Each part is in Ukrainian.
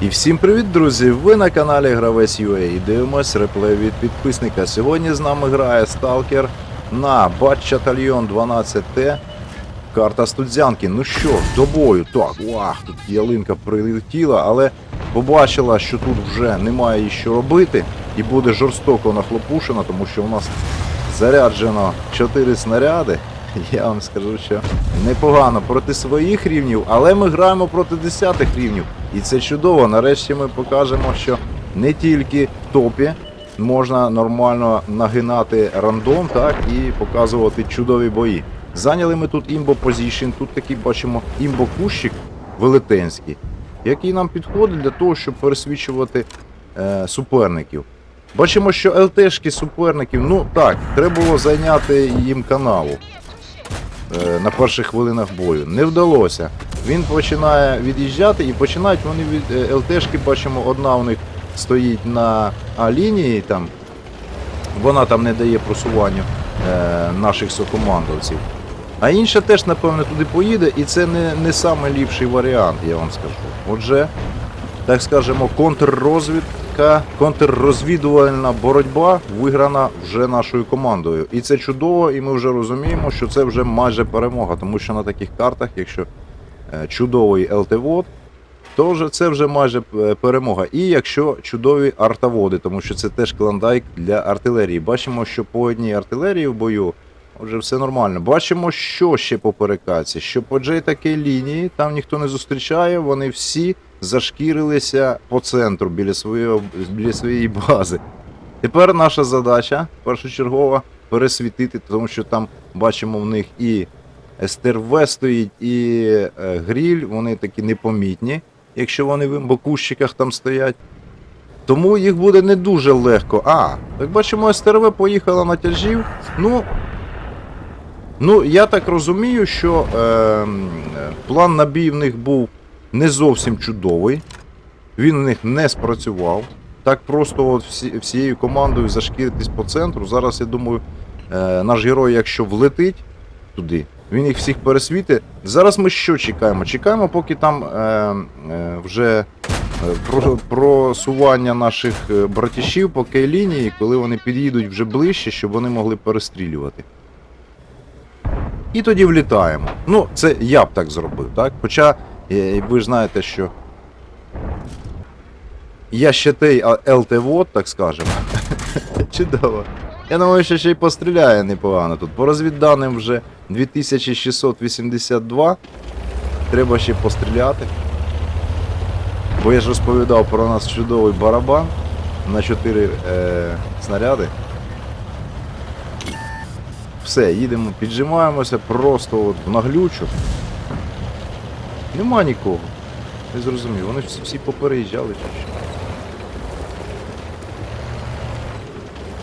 І всім привіт, друзі! Ви на каналі Гравець UA і дивимось реплей від підписника. Сьогодні з нами грає Сталкер на Батчатальйон 12Т. Карта Студзянки. Ну що, до бою. Так, вах, тут ялинка прилетіла, але побачила, що тут вже немає їй що робити, і буде жорстоко нахлопушена, тому що у нас заряджено 4 снаряди. Я вам скажу, що непогано проти своїх рівнів, але ми граємо проти десятих рівнів. І це чудово. Нарешті ми покажемо, що не тільки в топі можна нормально нагинати рандом, так, і показувати чудові бої. Зайняли ми тут імбо позішн, тут такий бачимо імбо кущик велетенський, який нам підходить для того, щоб пересвічувати е, суперників. Бачимо, що ЛТшки суперників, ну так, треба було зайняти їм каналу на перших хвилинах бою. Не вдалося. Він починає від'їжджати і починають вони від е, ЛТшки, бачимо, одна у них стоїть на А лінії, там, вона там не дає просуванню е, наших сокомандовців. А інша теж, напевно, туди поїде, і це не, не найліпший варіант, я вам скажу. Отже, так скажемо, контррозвідка, контррозвідувальна боротьба виграна вже нашою командою. І це чудово, і ми вже розуміємо, що це вже майже перемога, тому що на таких картах, якщо е, чудовий ЛТВОД, то вже це вже майже е, перемога. І якщо чудові артоводи, тому що це теж клондайк для артилерії. Бачимо, що по одній артилерії в бою. Отже, все нормально. Бачимо, що ще по перекаці. Що по Джей такій лінії, там ніхто не зустрічає, вони всі зашкірилися по центру біля своєї, біля своєї бази. Тепер наша задача першочергова пересвітити, тому що там бачимо в них і СТРВ стоїть, і е, гріль, вони такі непомітні, якщо вони в імбокущиках там стоять. Тому їх буде не дуже легко. А, так бачимо, СТРВ поїхала на тяжів. Ну, Ну, я так розумію, що е, план на бій в них був не зовсім чудовий. Він у них не спрацював. Так просто от всі, всією командою зашкіритись по центру. Зараз, я думаю, е, наш герой, якщо влетить туди, він їх всіх пересвітить. Зараз ми що чекаємо? Чекаємо, поки там е, е, вже е, про, просування наших е, братішів по кей-лінії, коли вони під'їдуть вже ближче, щоб вони могли перестрілювати. І тоді влітаємо. Ну, це я б так зробив, так? Хоча е, ви ж знаєте, що я ще той ЛТВОД, так скажемо. Чудово. Я думаю, що ще й постріляє непогано тут. По розвідданим вже 2682. Треба ще постріляти. Бо я ж розповідав про нас чудовий барабан на 4 е, снаряди. Все, їдемо, піджимаємося просто от в наглючу. Нема нікого. Не зрозумів, вони всі, всі попереїжджали чи що.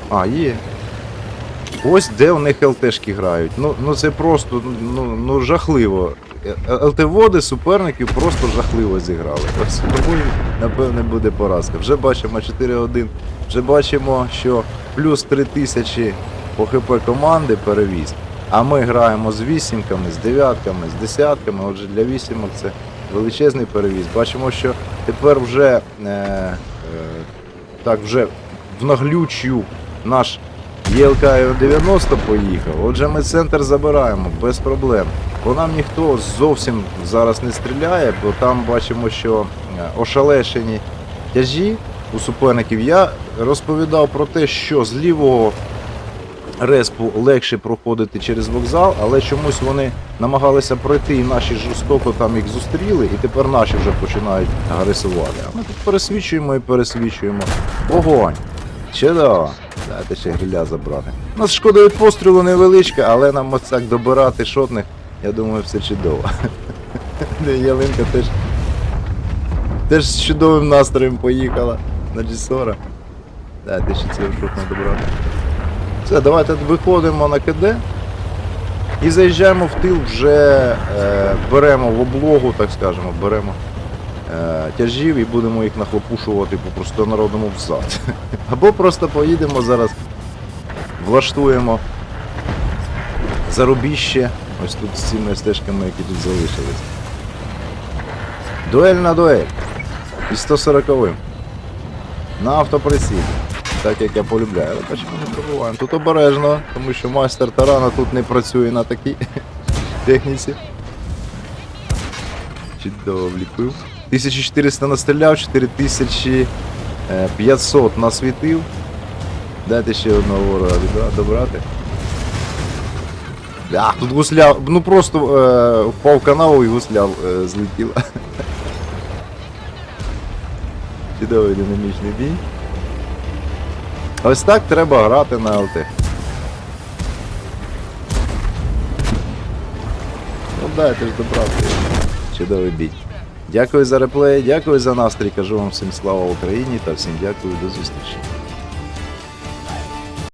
А, є. Ось де у них ЛТшки грають. Ну, ну це просто ну, ну, жахливо. Е, ЛТ-води суперників просто жахливо зіграли. Ось Тому, напевне, буде поразка. Вже бачимо 4-1. Вже бачимо, що плюс 3000 по ХП команди перевіз. А ми граємо з вісімками, з дев'ятками, з десятками. Отже, для вісімок це величезний перевіз. Бачимо, що тепер вже е, е, так вже в наглючу наш ЄЛК 90 поїхав. Отже, ми центр забираємо без проблем. По нам ніхто зовсім зараз не стріляє, бо там бачимо, що е, ошалешені тяжі у суперників. Я розповідав про те, що з лівого респу легше проходити через вокзал, але чомусь вони намагалися пройти, і наші жорстоко там їх зустріли, і тепер наші вже починають агресувати. А ми тут пересвічуємо і пересвічуємо. Огонь! Чудово! Дайте ще гриля забрати. У нас шкода від пострілу невеличка, але нам ось так добирати шотних, я думаю, все чудово. Ялинка теж, теж з чудовим настроєм поїхала на Джісора. Дайте ще цього шотного добрати. Все, давайте виходимо на КД і заїжджаємо в тил, вже е, беремо в облогу, так скажемо, беремо е, тяжів і будемо їх нахлопушувати по простонародному взад. Або просто поїдемо зараз, влаштуємо зарубіще, ось тут з цими стежками, які тут залишились. Дуель на дуель. І 140 На автоприсілі. Так як я полюбляю. Але бачимо, не пробуваємо. Тут обережно, тому що майстер тарана тут не працює на такій техніці. Чудово вліпив. 1400 настріляв, 4500 насвітив. Дайте ще одного ворога добрати. А, тут гусля, ну просто е, впав канаву і гусля е, злетіла. Чудовий динамічний бій. Ось так треба грати на ЛТ. Ну дайте ж добрати. Чудовий бій. Дякую за реплей, дякую за настрій. Кажу вам всім слава Україні та всім дякую до зустрічі.